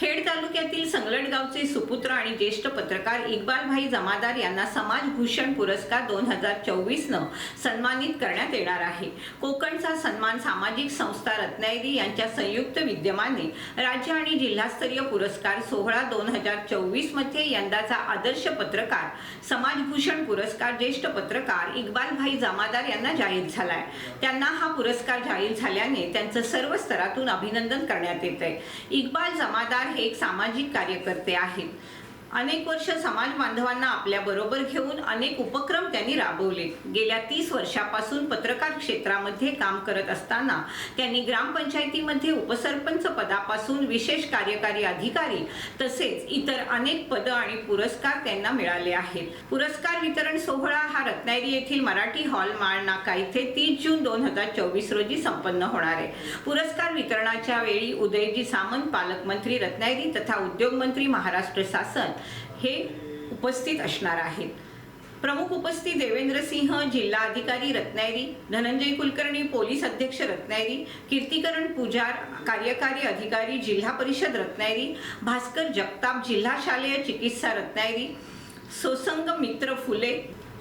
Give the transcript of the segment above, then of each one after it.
खेड तालुक्यातील संगलट गावचे सुपुत्र आणि ज्येष्ठ पत्रकार इक्बालभाई जमादार यांना समाजभूषण पुरस्कार दोन हजार चोवीसनं सन्मानित करण्यात येणार आहे. कोकणचा सन्मान सामाजिक संस्था रत्नागिरी यांच्या संयुक्त विद्यमाने राज्य आणि जिल्हास्तरीय पुरस्कार सोहळा दोन हजार चोवीसमध्ये यंदाचा आदर्श पत्रकार समाजभूषण पुरस्कार ज्येष्ठ पत्रकार इक्बालभाई जमादार यांना जाहीर झालाय. त्यांना हा पुरस्कार जाहीर झाल्याने त्यांचं सर्व स्तरातून अभिनंदन करण्यात येत आहे इक्बाल जमादार हे एक सामाजिक कार्यकर्ते आहेत. अनेक वर्ष समाज बांधवांना आपल्या बरोबर घेऊन अनेक उपक्रम त्यांनी राबवले. गेल्या तीस वर्षापासून पत्रकार क्षेत्रामध्ये काम करत असताना त्यांनी ग्रामपंचायतीमध्ये उपसरपंच पदापासून विशेष कार्यकारी अधिकारी तसेच इतर अनेक पदं आणि पुरस्कार त्यांना मिळाले आहेत. पुरस्कार वितरण सोहळा हा रत्नागिरी येथील मराठी हॉल माळ नाका इथे तीस जून दोन हजार चोवीस रोजी संपन्न होणार आहे. पुरस्कार वितरणाच्या वेळी उदयजी सामंत पालकमंत्री रत्नागिरी तथा उद्योगमंत्री महाराष्ट्र शासन हे उपस्थित असणार आहेत. प्रमुख उपस्थित देवेंद्र सिंह जिल्हा अधिकारी रत्नागिरी धनंजय कुलकर्णी पोलीस अध्यक्ष रत्नागिरी कीर्तिकरण पुजार कार्यकारी अधिकारी जिल्हा परिषद रत्नागिरी भास्कर जगताप जिल्हा शालेय चिकित्सा रत्नागिरी सोसंग मित्र फुले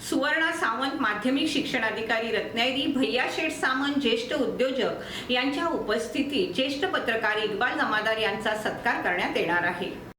सुवर्णा सावंत माध्यमिक शिक्षण अधिकारी रत्नागिरी भैया शेठ सामंत ज्येष्ठ उद्योजक यांच्या उपस्थितीत ज्येष्ठ पत्रकार इक्बाल जमादार यांचा सत्कार करण्यात येणार आहे.